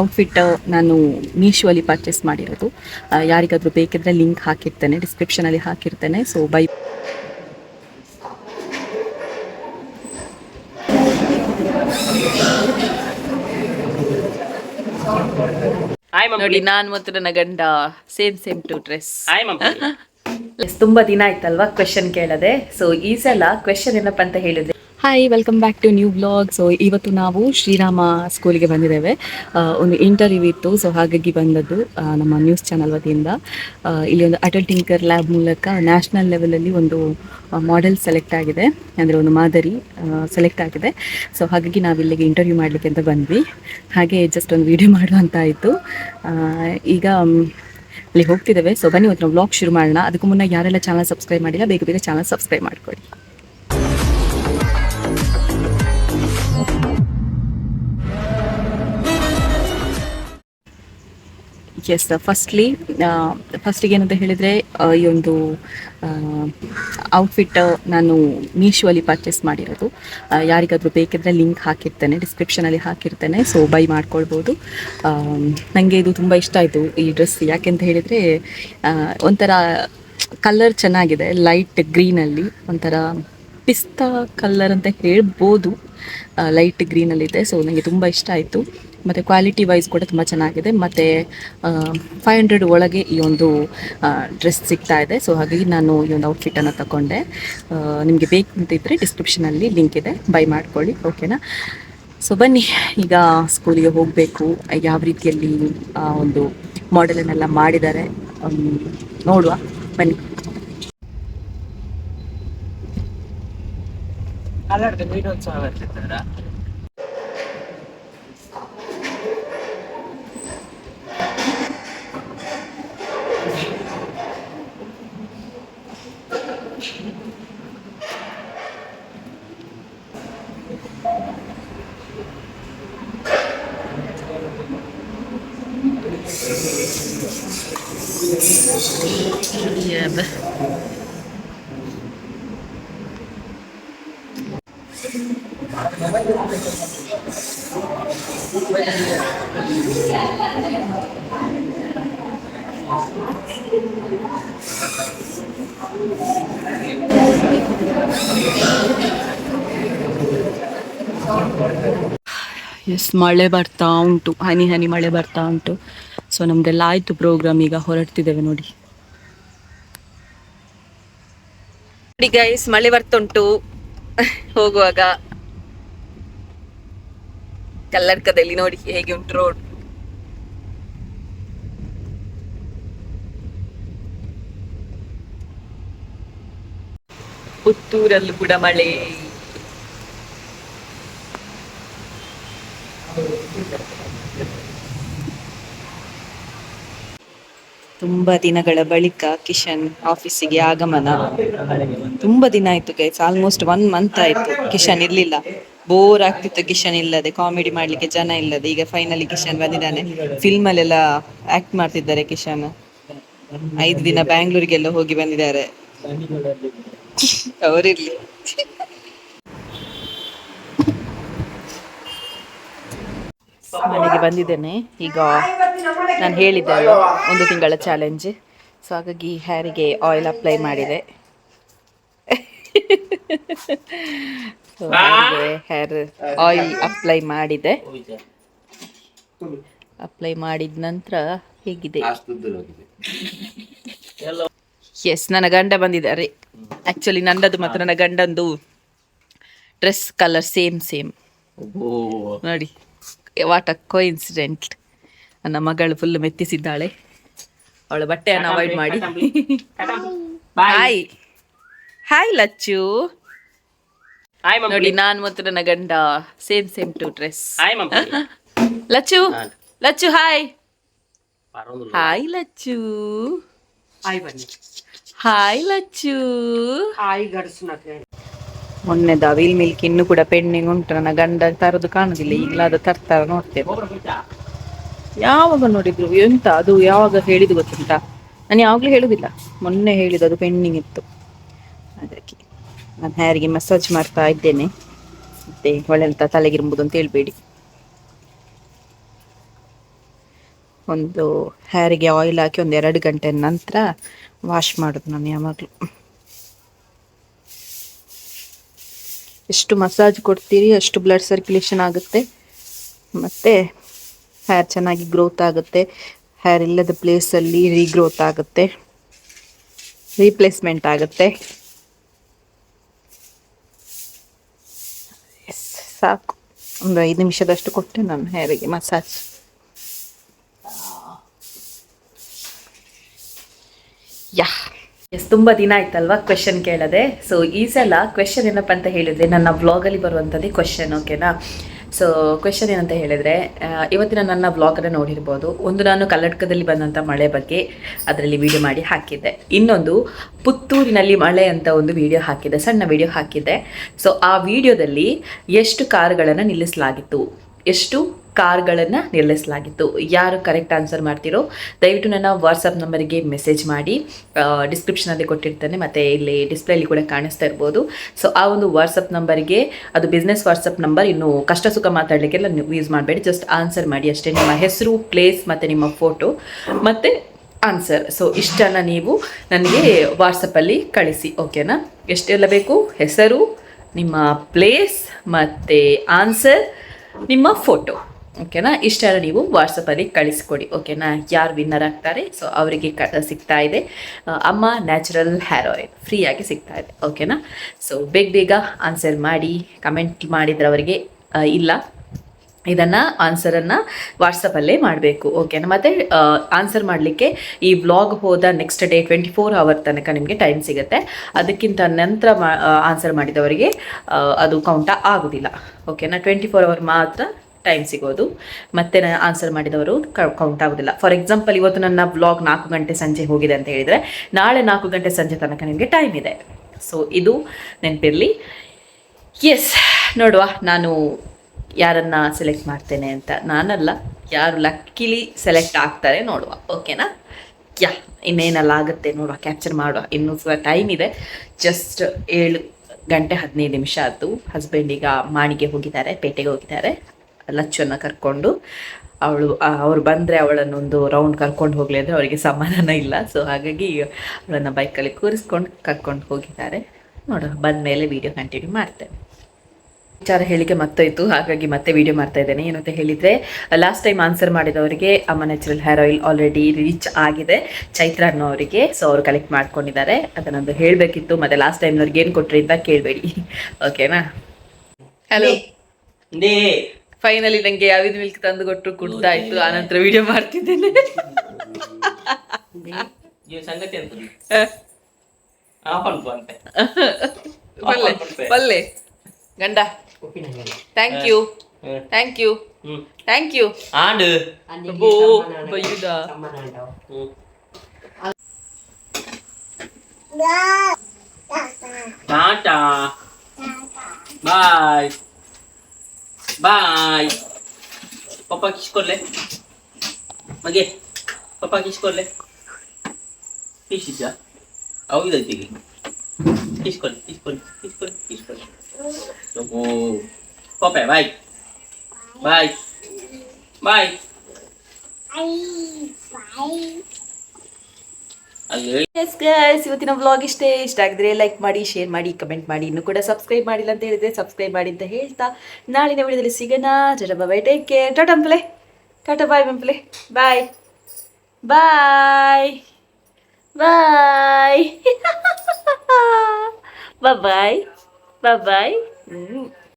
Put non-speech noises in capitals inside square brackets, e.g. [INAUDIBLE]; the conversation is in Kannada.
ಔಟ್ಫಿಟ್ ನಾನು ಮೀಶೋಲಿ ಪರ್ಚೇಸ್ ಮಾಡಿರೋದು. ಯಾರಿಗಾದರೂ ಬೇಕಿದ್ರೆ ಲಿಂಕ್ ಹಾಕಿರ್ತೇನೆ ಡಿಸ್ಕ್ರಿಪ್ಷನಲ್ಲಿ ಹಾಕಿರ್ತೇನೆ. ಸೊ ಬೈ ನೋಡಿ ನಾನು ಮತ್ತು ನನ್ನ ಗಂಡ ಸೇಮ್ ಸೇಮ್ ಟು ಡ್ರೆಸ್ ತುಂಬಾ ದಿನ ಆಯ್ತಲ್ವಾ? ಕ್ವೆಶನ್ ಕೇಳದೆ. ಸೊ ಈ ಸಲ ಕ್ವೆಶನ್ ಏನಪ್ಪ ಅಂತ ಹೇಳಿದ್ರೆ hi welcome back to new blog so ಇವತ್ತು ನಾವು ಶ್ರೀರಾಮ ಸ್ಕೂಲಿಗೆ ಬಂದಿದ್ದೇವೆ. ಒಂದು ಇಂಟರ್ವ್ಯೂ ಇತ್ತು. ಸೊ ಹಾಗಾಗಿ ಬಂದದ್ದು ನಮ್ಮ ನ್ಯೂಸ್ ಚಾನಲ್ ವತಿಯಿಂದ. ಇಲ್ಲಿ ಒಂದು ಅಟಲ್ ಟಿಂಕರ್ ಲ್ಯಾಬ್ ಮೂಲಕ ನ್ಯಾಷನಲ್ ಲೆವೆಲಲ್ಲಿ ಒಂದು ಮಾಡೆಲ್ ಸೆಲೆಕ್ಟ್ ಆಗಿದೆ. ಅಂದರೆ ಒಂದು ಮಾದರಿ ಸೆಲೆಕ್ಟ್ ಆಗಿದೆ. ಸೊ ಹಾಗಾಗಿ ನಾವು ಇಲ್ಲಿಗೆ ಇಂಟರ್ವ್ಯೂ ಮಾಡಲಿಕ್ಕೆ ಅಂತ ಬಂದ್ವಿ. ಹಾಗೆ ಜಸ್ಟ್ ಒಂದು ವಿಡಿಯೋ ಮಾಡುವಂತಾಯಿತು ಈಗ ಅಲ್ಲಿ ಹೋಗ್ತಿದ್ದೇವೆ. ಸೊ ಬನ್ನಿ ಇವತ್ತು ನಾವು ವ್ಲಾಗ್ ಶುರು ಮಾಡೋಣ. ಅದಕ್ಕೂ ಮುನ್ನ ಯಾರೆಲ್ಲ ಚಾನಲ್ ಸಬ್ಸ್ಕ್ರೈಬ್ ಮಾಡಿಲ್ಲ, ಬೇಗ ಬೇಗ ಚಾನಲ್ ಸಬ್ಸ್ಕ್ರೈಬ್ ಮಾಡ್ಕೊಳ್ಳಿ. ಎಸ್ ಫಸ್ಟ್ಲಿ ಫಸ್ಟಿಗೆ ಏನಂತ ಹೇಳಿದರೆ ಈ ಒಂದು ಔಟ್ಫಿಟ್ ನಾನು ಮೀಶೋಲ್ಲಿ ಪರ್ಚೇಸ್ ಮಾಡಿರೋದು. ಯಾರಿಗಾದರೂ ಬೇಕಿದ್ರೆ ಲಿಂಕ್ ಹಾಕಿರ್ತೇನೆ ಡಿಸ್ಕ್ರಿಪ್ಷನಲ್ಲಿ ಹಾಕಿರ್ತೇನೆ ಸೊ ಬೈ ಮಾಡ್ಕೊಳ್ಬೋದು. ನನಗೆ ಇದು ತುಂಬ ಇಷ್ಟ ಆಯಿತು ಈ ಡ್ರೆಸ್ ಯಾಕೆಂತ ಹೇಳಿದರೆ ಒಂಥರ ಕಲರ್ ಚೆನ್ನಾಗಿದೆ ಲೈಟ್ ಗ್ರೀನಲ್ಲಿ ಒಂಥರ ಪಿಸ್ತಾ ಕಲರ್ ಅಂತ ಹೇಳ್ಬೋದು. ಲೈಟ್ ಗ್ರೀನಲ್ಲಿದೆ ಸೊ ನನಗೆ ತುಂಬ ಇಷ್ಟ ಆಯಿತು. ಮತ್ತು ಕ್ವಾಲಿಟಿ ವೈಸ್ ಕೂಡ ತುಂಬ ಚೆನ್ನಾಗಿದೆ. ಮತ್ತು ಫೈವ್ ಹಂಡ್ರೆಡ್ ಒಳಗೆ ಈ ಒಂದು ಡ್ರೆಸ್ ಸಿಗ್ತಾ ಇದೆ. ಸೊ ಹಾಗಾಗಿ ನಾನು ಈ ಒಂದು ಔಟ್ಫಿಟ್ಟನ್ನು ತಗೊಂಡೆ ನಿಮಗೆ ಬೇಕು ಅಂತ ಇದ್ದರೆ ಡಿಸ್ಕ್ರಿಪ್ಷನಲ್ಲಿ ಲಿಂಕ್ ಇದೆ. ಬೈ ಮಾಡ್ಕೊಳ್ಳಿ. ಓಕೆನಾ ಸೊ ಬನ್ನಿ. ಈಗ ಸ್ಕೂಲಿಗೆ ಹೋಗಬೇಕು. ಯಾವ ರೀತಿಯಲ್ಲಿ ಒಂದು ಮಾಡೆಲನ್ನೆಲ್ಲ ಮಾಡಿದ್ದಾರೆ. ನೋಡುವ. ಬನ್ನಿ. ಕನ್ನಡದ ವೀರೋತ್ಸವ ಬರ್ತಿದ್ದಾರ ಎಸ್ ಮಳೆ ಬರ್ತಾ ಉಂಟು. ಹನಿ ಹನಿ ಮಳೆ ಬರ್ತಾ ಉಂಟು. ಸೊ ನಮ್ದೆಲ್ಲ ಆಯ್ತು ಪ್ರೋಗ್ರಾಮ್ ಈಗ ಹೊರಡ್ತಿದ್ದೇವೆ ನೋಡಿ. ನೋಡಿ ಗೈಸ್ ಮಳೆ ಬರ್ತುಂಟು [LAUGHS] ಹೋಗುವಾಗ. ಕಲ್ಲರ್ಕದಲ್ಲಿ ನೋಡಿ ಹೇಗೆ ಉಂಟು ರೋಡ್ ಪುತ್ತೂರಲ್ಲೂ ಕೂಡ ಮಳೆ. ತುಂಬಾ ದಿನಗಳ ಬಳಿಕ ಕಿಶನ್ ಆಫೀಸಿಗೆ ಆಗಮನ. ತುಂಬಾ ದಿನ ಆಯ್ತು ಗೈಸ್ ಆಲ್ಮೋಸ್ಟ್ ಒನ್ ಮಂತ್ ಆಯ್ತು ಕಿಶನ್ ಇರ್ಲಿಲ್ಲ. ಬೋರ್ ಆಗ್ತಿತ್ತು ಕಿಶನ್ ಇಲ್ಲದೆ ಕಾಮಿಡಿ ಮಾಡ್ಲಿಕ್ಕೆ ಜನ ಇಲ್ಲದೆ, ಈಗ ಫೈನಲಿ ಕಿಶನ್ ಬಂದಿದ್ದಾನೆ. ಫಿಲ್ಮ್ ಅಲ್ಲೆಲ್ಲ ಆಕ್ಟ್ ಮಾಡ್ತಿದ್ದಾರೆ ಕಿಶನ್ ಐದು ದಿನ ಬ್ಯಾಂಗ್ಳೂರಿಗೆಲ್ಲ ಹೋಗಿ ಬಂದಿದ್ದಾರೆ. ಅವರಿರ್ಲಿ. ಮನೆಗೆ ಬಂದಿದ್ದೇನೆ. ಈಗ ನಾನು ಹೇಳಿದ್ದೆ ಒಂದು ತಿಂಗಳ ಚಾಲೆಂಜ್ ಸೊ ಹಾಗಾಗಿ ಹ್ಯಾರಿಗೆ ಆಯಿಲ್ ಅಪ್ಲೈ ಮಾಡಿದೆ. ಹೇರ್ ಆಯಿಲ್ ಅಪ್ಲೈ ಮಾಡಿದೆ. ಅಪ್ಲೈ ಮಾಡಿದ ನಂತರ ಹೇಗಿದೆ? ಎಸ್ ನನ್ನ ಗಂಡ ಬಂದಿದ್ದಾರೆ. ಆಕ್ಚುಲಿ ನನ್ನದು ಮತ್ತು ನನ್ನ ಗಂಡಂದು ಡ್ರೆಸ್ ಕಲರ್ ಸೇಮ್ ಸೇಮ್ ನೋಡಿ ವಾಟ್ ಅ ಕೋಇನ್ಸಿಡೆಂಟ್ ನನ್ನ ಮಗಳು ಫುಲ್ ಮೆತ್ತಿಸಿದ್ದಾಳೆ. ಅವಳ ಬಟ್ಟೆಯನ್ನು ಅವಾಯ್ಡ್ ಮಾಡಿ. Hi hi Lachchu. Hi mummy ನೋಡಿ ನಾನು ಮತ್ತು ನನ್ನ ಗಂಡ same same to dress hi mummy Lachchu Lachchu hi hi Lachchu. Hi ಬನ್ನಿ. ಹಾಯ್ ಲಚ್ಚು. ಹಾಯ್ ಗಡ್ಸ್ನಕ್ಕೆ ಮೊನ್ನೆದ ವೀಲ್ ಮಿಲ್ಕ್ ಇನ್ನು ಕೂಡ ಪೆಂಡಿಂಗ್ ಉಂಟು. ನನ್ನ ಗಂಡ ತರೋದು ಕಾಣುದಿಲ್ಲ. ಈಗಲಾದ ತರ್ತಾರ ನೋಡ್ತೇವೆ. ಯಾವಾಗ ನೋಡಿದ್ರು ಎಂತ? ಅದು ಯಾವಾಗ ಹೇಳಿದ್ದು ಗೊತ್ತುಂಟಾ? ನಾನು ಯಾವಾಗಲೂ ಹೇಳುದಿಲ್ಲ. ಮೊನ್ನೆ ಹೇಳಿದ್ದು ಅದು ಪೆಂಡಿಂಗ್ ಇತ್ತು. ಅದಕ್ಕೆ ನಾನು ಹೇರಿಗೆ ಮಸಾಜ್ ಮಾಡ್ತಾ ಇದ್ದೇನೆ. ಮತ್ತೆ ಒಳ್ಳೆಂತ ತಲೆಗಿರ್ಬೋದು ಅಂತ ಹೇಳ್ಬೇಡಿ. ಒಂದು ಹೇರಿಗೆ ಆಯಿಲ್ ಹಾಕಿ ಒಂದು ಎರಡು ಗಂಟೆ ನಂತರ ವಾಶ್ ಮಾಡೋದು ನಾನು ಯಾವಾಗಲೂ. ಎಷ್ಟು ಮಸಾಜ್ ಕೊಡ್ತೀರಿ, ಅಷ್ಟು ಬ್ಲಡ್ ಸರ್ಕ್ಯುಲೇಷನ್ ಆಗುತ್ತೆ. ಮತ್ತು ಹೇರ್ ಚೆನ್ನಾಗಿ ಗ್ರೋತ್ ಆಗುತ್ತೆ. ಹೇರ್ ಇಲ್ಲದ ಪ್ಲೇಸಲ್ಲಿ ರೀಗ್ರೋತ್ ಆಗುತ್ತೆ. ರೀಪ್ಲೇಸ್ಮೆಂಟ್ ಆಗುತ್ತೆ. ಸಾಕು. ಒಂದು ಐದು ನಿಮಿಷದಷ್ಟು ಕೊಟ್ಟೆ ನಾನು ಹೇರಿಗೆ ಮಸಾಜ್. ಯಾ. ಎಸ್ ತುಂಬ ದಿನ ಆಯ್ತಲ್ವಾ ಕ್ವೆಶನ್ ಕೇಳದೆ. ಸೊ ಈ ಸಲ ಕ್ವೆಶನ್ ಏನಪ್ಪ ಅಂತ ಹೇಳಿದ್ರೆ, ನನ್ನ ವ್ಲಾಗಲ್ಲಿ ಬರುವಂಥದ್ದೇ ಕ್ವೆಶನ್ ಓಕೆನಾ ಸೊ ಕ್ವೆಶನ್ ಏನಂತ ಹೇಳಿದ್ರೆ ಇವತ್ತಿನ ನನ್ನ ಬ್ಲಾಗನ್ನು ನೋಡಿರ್ಬೋದು. ಒಂದು ನಾನು ಕರ್ನಾಟಕದಲ್ಲಿ ಬಂದಂಥ ಮಳೆ ಬಗ್ಗೆ ಅದರಲ್ಲಿ ವಿಡಿಯೋ ಮಾಡಿ ಹಾಕಿದ್ದೆ. ಇನ್ನೊಂದು ಪುತ್ತೂರಿನಲ್ಲಿ ಮಳೆ ಅಂತ ಒಂದು ವಿಡಿಯೋ ಹಾಕಿದ್ದೆ, ಸಣ್ಣ ವಿಡಿಯೋ ಹಾಕಿದ್ದೆ. ಸೊ ಆ ವಿಡಿಯೋದಲ್ಲಿ ಎಷ್ಟು ಕಾರುಗಳನ್ನು ನಿಲ್ಲಿಸಲಾಗಿತ್ತು? ಎಷ್ಟು? ಕಾರ್ಗಳನ್ನು ನಿಲ್ಲಿಸಲಾಗಿತ್ತು ಯಾರು ಕರೆಕ್ಟ್ ಆನ್ಸರ್ ಮಾಡ್ತೀರೋ, ದಯವಿಟ್ಟು ನನ್ನ ವಾಟ್ಸಪ್ ನಂಬರಿಗೆ ಮೆಸೇಜ್ ಮಾಡಿ. ಡಿಸ್ಕ್ರಿಪ್ಷನಲ್ಲಿ ಕೊಟ್ಟಿರ್ತೇನೆ, ಮತ್ತು ಇಲ್ಲಿ ಡಿಸ್ಪ್ಲೇಲಿ ಕೂಡ ಕಾಣಿಸ್ತಾ ಇರ್ಬೋದು. ಸೊ ಆ ಒಂದು ವಾಟ್ಸಪ್ ನಂಬರ್ಗೆ ಅದು ಬಿಸ್ನೆಸ್ ವಾಟ್ಸಪ್ ನಂಬರ್ ಇನ್ನು ಕಷ್ಟ ಸುಖ ಮಾತಾಡಲಿಕ್ಕೆಲ್ಲ ನೀವು ಯೂಸ್ ಮಾಡಬೇಡಿ. ಜಸ್ಟ್ ಆನ್ಸರ್ ಮಾಡಿ ಅಷ್ಟೇ. ನಿಮ್ಮ ಹೆಸರು ಪ್ಲೇಸ್ ಮತ್ತು ನಿಮ್ಮ ಫೋಟೋ ಮತ್ತು ಆನ್ಸರ್ ಸೊ ಇಷ್ಟನ್ನು ನೀವು ನನಗೆ ವಾಟ್ಸಪ್ಪಲ್ಲಿ ಕಳಿಸಿ ಓಕೆನಾ ಎಷ್ಟೆಲ್ಲ ಬೇಕು? ಹೆಸರು, ನಿಮ್ಮ ಪ್ಲೇಸ್ ಮತ್ತು ಆನ್ಸರ್ ನಿಮ್ಮ ಫೋಟೋ ಓಕೆನಾ? ಇಷ್ಟೆಲ್ಲ ನೀವು ವಾಟ್ಸಪ್ಪಲ್ಲಿ ಕಳಿಸ್ಕೊಡಿ, ಓಕೆನಾ? ಯಾರು ವಿನ್ನರ್ ಆಗ್ತಾರೆ ಸೊ ಅವರಿಗೆ ಕ, ಸಿಗ್ತಾ ಇದೆ. ಅಮ್ಮ ನ್ಯಾಚುರಲ್ ಹೇರ್ ಆಯಿಲ್ ಫ್ರೀಯಾಗಿ ಸಿಗ್ತಾ ಇದೆ, ಓಕೆನಾ? ಸೊ ಬೇಗ ಬೇಗ ಆನ್ಸರ್ ಮಾಡಿ ಕಮೆಂಟ್ ಮಾಡಿದ್ರವರಿಗೆ ಇಲ್ಲ. ಇದನ್ನು ಆನ್ಸರನ್ನು ವಾಟ್ಸಪ್ಪಲ್ಲೇ ಮಾಡಬೇಕು, ಓಕೆನಾ? ಮತ್ತು ಆನ್ಸರ್ ಮಾಡಲಿಕ್ಕೆ ಈ ವ್ಲಾಗ್ ಹೋದ next day twenty four hour ತನಕ ನಿಮಗೆ ಟೈಮ್ ಸಿಗುತ್ತೆ. ಅದಕ್ಕಿಂತ ನಂತರ ಮಾ ಆನ್ಸರ್ ಮಾಡಿದವರಿಗೆ ಅದು ಕೌಂಟ ಆಗೋದಿಲ್ಲ, ಓಕೆನಾ? ಟ್ವೆಂಟಿ ಫೋರ್ ಅವರ್ ಮಾತ್ರ ಟೈಮ್ ಸಿಗೋದು. ಮತ್ತೆ ಆನ್ಸರ್ ಮಾಡಿದವರು ಕೌಂಟ್ ಆಗೋದಿಲ್ಲ. ಫಾರ್ ಎಕ್ಸಾಂಪಲ್ ಇವತ್ತು ನನ್ನ ಬ್ಲಾಗ್ ನಾಲ್ಕು ಗಂಟೆ ಸಂಜೆ ಹೋಗಿದೆ ಅಂತ ಹೇಳಿದರೆ, ನಾಳೆ ನಾಲ್ಕು ಗಂಟೆ ಸಂಜೆ ತನಕ ನಿಮಗೆ ಟೈಮ್ ಇದೆ. ಸೊ ಇದು ನೆನಪಿರಲಿ. ಎಸ್ ನೋಡುವ, ನಾನು ಯಾರನ್ನ ಸೆಲೆಕ್ಟ್ ಮಾಡ್ತೇನೆ ಅಂತ ನಾನಲ್ಲ. ಯಾರು ಲಕ್ಕಿಲಿ ಸೆಲೆಕ್ಟ್ ಆಗ್ತಾರೆ ನೋಡುವ. ಓಕೆನಾ ಯಾ, ಇನ್ನೇನೆಲ್ಲ ಆಗುತ್ತೆ ನೋಡುವ ಕ್ಯಾಪ್ಚರ್ ಮಾಡುವ. ಇನ್ನೂ ಸಹ ಟೈಮ್ ಇದೆ. ಜಸ್ಟ್ ಏಳು ಗಂಟೆ ಹದಿನೈದು ನಿಮಿಷ ಆಯ್ತು. ಹಸ್ಬೆಂಡ್ ಈಗ ಮಾಣಿಗೆ ಹೋಗಿದ್ದಾರೆ, ಪೇಟೆಗೆ ಹೋಗಿದ್ದಾರೆ. ಲಚ್ಚನ್ನು ಕರ್ಕೊಂಡು ಅವಳು ಅವ್ರು ಬಂದರೆ ಅವಳನ್ನೊಂದು ರೌಂಡ್ ಕರ್ಕೊಂಡು ಹೋಗಲಿ ಅಂದರೆ ಅವರಿಗೆ ಸಮಾಧಾನ ಇಲ್ಲ. ಸೊ ಹಾಗಾಗಿ ಅವಳನ್ನು ಬೈಕಲ್ಲಿ ಕೂರಿಸ್ಕೊಂಡು ಕರ್ಕೊಂಡು ಹೋಗಿದ್ದಾರೆ. ನೋಡೋ ಬಂದ ಮೇಲೆ ವೀಡಿಯೋ ಕಂಟಿನ್ಯೂ ಮಾಡ್ತೇನೆ. ವಿಚಾರ ಹೇಳಿಕೆ ಮತ್ತೋಯ್ತು, ಹಾಗಾಗಿ ಮತ್ತೆ ವಿಡಿಯೋ ಮಾಡ್ತಾ ಇದ್ದೇನೆ. ಏನಂತ ಅಂತ ಹೇಳಿದ್ರೆ ಲಾಸ್ಟ್ ಟೈಮ್ ಆನ್ಸರ್ ಮಾಡಿದವರಿಗೆ ಅಮ್ಮ natural hair oil already reach ಆಗಿದೆ. ಚೈತ್ರ ಅನ್ನೋರಿಗೆ ಸೊ ಅವರು ಕಲೆಕ್ಟ್ ಮಾಡ್ಕೊಂಡಿದ್ದಾರೆ. ಅದನ್ನೊಂದು ಹೇಳಬೇಕಿತ್ತು. ಮತ್ತೆ ಲಾಸ್ಟ್ ಟೈಮ್ನವ್ರಿಗೆ ಏನು ಕೊಟ್ರಿ ಅಂತ ಕೇಳಬೇಡಿ. ಓಕೆನಾ ಹಲೋ ಫೈನಲಿ ನಂಗೆ ಯಾವ ಮಿಲ್ಕ್ ತಂದು ಕೊಟ್ಟರು ಕುಡ್ದಾಯ್ತು ಆನಂತರ ವಿಡಿಯೋ ಮಾಡ್ತಿದ್ದೇನೆ. ಸಂಗತಿ ಅಂತ ಪಲ್ಲೆ ಪಲ್ಲೆ. ಗಂಡ. Thank you thank you hmm. Thank you and? ಬೋ ಬಯ್ಯುದ ಟಾಟಾ. ಬಾಯ್ বাই পাপা কিস করলে মাগে পাপা কিস করলে কিস ইসা আউ ইদাই দিগে কিস করলে কিস করলে কিস করলে কিস করলে তো গো পপে বাই বাই বাই আই বাই ಎಸ್ ಗೈಸ್ ಇವತ್ತಿನ ವ್ಲಾಗ್ ಇಷ್ಟೇ ಇಷ್ಟ ಆಗಿದ್ರೆ ಲೈಕ್ ಮಾಡಿ ಶೇರ್ ಮಾಡಿ ಕಮೆಂಟ್ ಮಾಡಿ. ಇನ್ನು ಕೂಡ ಸಬ್ಸ್ಕ್ರೈಬ್ ಮಾಡಿಲ್ಲ ಅಂತ ಹೇಳಿದ್ರೆ ಸಬ್ಸ್ಕ್ರೈಬ್ ಮಾಡಿ ಅಂತ ಹೇಳ್ತಾ ನಾಳಿನ ವಿಡಿಯೋದಲ್ಲಿ ಸಿಗೋಣ. Tata bye take care tata play tata bye ಮಂಪ್ಲೆ bye bye bye bye bye bye